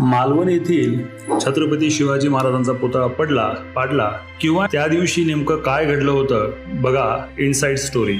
मालवण येथील छत्रपती शिवाजी महाराजांचा पुतळा पडला पाडला किंवा त्या दिवशी नेमकं काय घडलं होतं बघा इनसाइड स्टोरी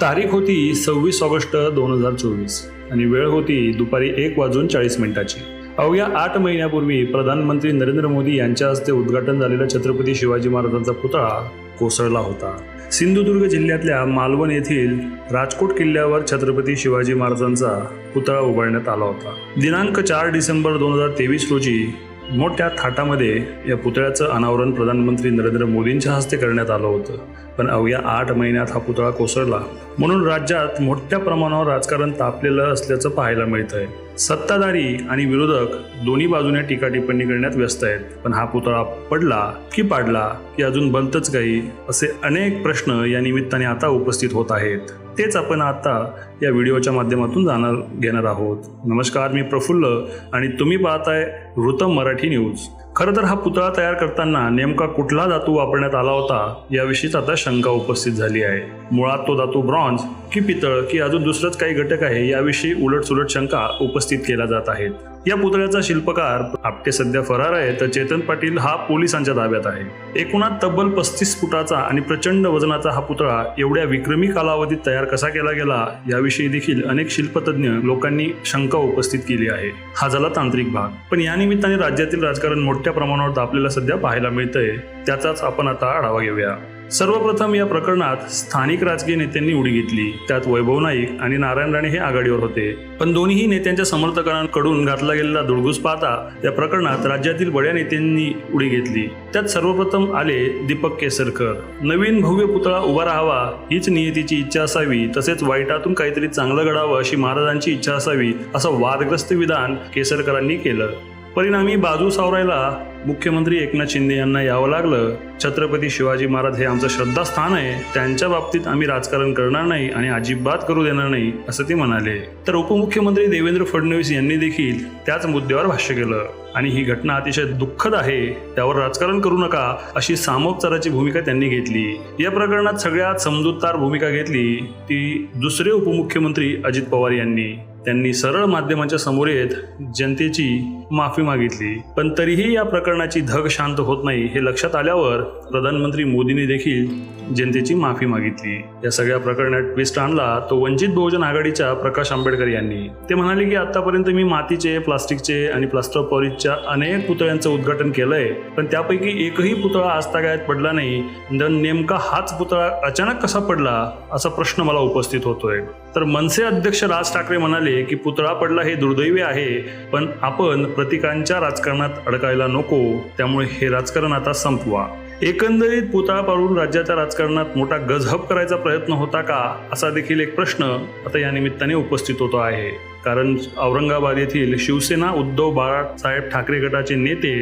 तारीख होती सव्वीस ऑगस्ट दोन हजार चोवीस आणि वेळ होती दुपारी एक वाजून चाळीस मिनिटाची. अवघ्या आठ महिन्यापूर्वी प्रधानमंत्री नरेंद्र मोदी यांच्या हस्ते उद्घाटन झालेला छत्रपती शिवाजी महाराजांचा पुतळा कोसळला होता. सिंधुदुर्ग जिल्ह्यातल्या मालवण येथील राजकोट किल्ल्यावर छत्रपती शिवाजी महाराजांचा पुतळा उभारण्यात आला होता. दिनांक चार डिसेंबर दोन हजार तेवीस रोजी मोठ्या थाटामध्ये या पुतळ्याचं अनावरण प्रधानमंत्री नरेंद्र मोदींच्या हस्ते करण्यात आलं होतं. पण अवघ्या आठ महिन्यात हा पुतळा कोसळला. म्हणून राज्यात मोठ्या प्रमाणावर राजकारण तापलेलं असल्याचं पाहायला मिळत आहे सत्ताधारी आणि विरोधक दोन्ही बाजूने टीका टिप्पणी करण्यात व्यस्त आहेत. पण हा पुतळा पडला की पाडला की अजून बनतच काही असे अनेक प्रश्न या निमित्ताने आता उपस्थित होत आहेत. तेच आपण आता या व्हिडिओच्या माध्यमातून जाणार घेणार आहोत. नमस्कार मी प्रफुल्ल आणि तुम्ही पाहताय वृतम मराठी न्यूज. खरं तर हा पुतळा तयार करताना नेमका कुठला धातू वापरण्यात आला होता याविषयीच आता शंका उपस्थित झाली आहे. मुळात तो धातू ब्रॉन्झ की पितळ की अजून दुसरंच काही घटक आहे याविषयी उलटसुलट शंका उपस्थित केल्या जात आहेत. या पुतळ्याचा शिल्पकार आपटे सध्या फरार आहे तर चेतन पाटील हा पोलिसांच्या ताब्यात आहे. एकूणात तब्बल पस्तीस फुटाचा आणि प्रचंड वजनाचा हा पुतळा एवढ्या विक्रमी कालावधीत तयार कसा केला गेला याविषयी देखील अनेक शिल्पतज्ञ लोकांनी शंका उपस्थित केली आहे. हा झाला तांत्रिक भाग. पण या निमित्ताने राज्यातील राजकारण मोठ्या प्रमाणावर आपल्याला सध्या पाहायला मिळतंय त्याचाच आपण आता आढावा घेऊया. सर्वप्रथम या प्रकरणात स्थानिक राजकीय नेत्यांनी उडी घेतली. त्यात वैभव नाईक आणि नारायण राणे हे आघाडीवर होते. पण दोन्ही नेत्यांच्या समर्थकांकडून घातला गेलेला दुडगुस पाहता या प्रकरणात राज्यातील बड्या नेत्यांनी उडी घेतली. त्यात सर्वप्रथम आले दीपक केसरकर. नवीन भव्य पुतळा उभा राहावा हीच नियतीची इच्छा असावी तसेच वाईटातून काहीतरी चांगलं घडावं अशी महाराजांची इच्छा असावी असं वादग्रस्त विधान केसरकरांनी केलं. परिणामी बाजू सावरायला मुख्यमंत्री एकनाथ शिंदे यांना यावं लागलं. छत्रपती शिवाजी महाराज हे आमचं श्रद्धास्थान आहे. त्यांच्या बाबतीत आम्ही राजकारण करणार नाही आणि अजिबात करू देणार नाही असं ते म्हणाले. तर उपमुख्यमंत्री देवेंद्र फडणवीस यांनी देखील त्याच मुद्द्यावर भाष्य केलं. आणि ही घटना अतिशय दुःखद आहे. त्यावर राजकारण करू नका अशी सामोपचाराची भूमिका त्यांनी घेतली. या प्रकरणात सगळ्यात समजूतदार भूमिका घेतली ती दुसरे उपमुख्यमंत्री अजित पवार यांनी. त्यांनी सरळ माध्यमांच्या समोर येत जनतेची माफी मागितली. पण तरीही या प्रकरणाची धग शांत होत नाही हे लक्षात आल्यावर प्रधानमंत्री मोदींनी देखील जनतेची माफी मागितली. या सगळ्या प्रकरणात ट्विस्ट आणला तो वंचित बहुजन आघाडीच्या प्रकाश आंबेडकर यांनी. ते म्हणाले की आतापर्यंत मी मातीचे प्लास्टिकचे आणि प्लास्टर ऑफ पॉलिशच्या अनेक पुतळ्यांचं उद्घाटन केलंय. पण त्यापैकी एकही पुतळा आजतागायत पडला नाही. नेमका हाच पुतळा अचानक कसा पडला? असा प्रश्न मला उपस्थित होतोय. तर मनसे अध्यक्ष राज ठाकरे म्हणाले की पुतळा पडला हे दुर्दैवी आहे पण आपण प्रतीकांच्या राजकारणात अडकायला नको त्यामुळे हे राजकारण आता संपवा. एकंदरीत पुतळा पाडून राज्याच्या राजकारणात मोठा गजहब करायचा प्रयत्न होता का असा देखील एक प्रश्न आता या निमित्ताने उपस्थित होतो आहे. कारण औरंगाबाद येथील शिवसेना उद्धव बाळासाहेब ठाकरे गटाचे नेते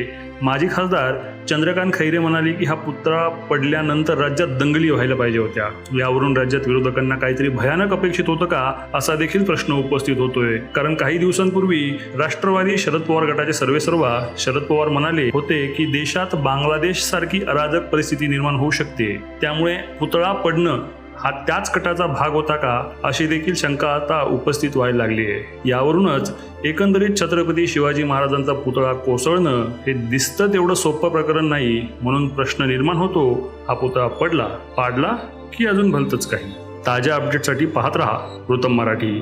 माजी खासदार चंद्रकांत खैरे म्हणाले की हा पुतळा पडल्यानंतर राज्यात दंगली व्हायला पाहिजे होत्या. यावरून राज्यात विरोधकांना काहीतरी भयानक अपेक्षित होतं का असा देखील प्रश्न उपस्थित होतोय. कारण काही दिवसांपूर्वी राष्ट्रवादी शरद पवार गटाचे सर्वेसर्वा शरद पवार म्हणाले होते की देशात बांगलादेश सारखी अराजक परिस्थिती निर्माण होऊ शकते. त्यामुळे पुतळा पडणं हा त्याच कटाचा भाग होता का अशी देखील शंका आता उपस्थित व्हायला लागली आहे. यावरूनच एकंदरीत छत्रपती शिवाजी महाराजांचा पुतळा कोसळणं हे दिसतं तेवढं सोपं प्रकरण नाही म्हणून प्रश्न निर्माण होतो हा पुतळा पडला पाडला की अजून भलतंच काही. ताज्या अपडेटसाठी पाहत रहा कृतम मराठी.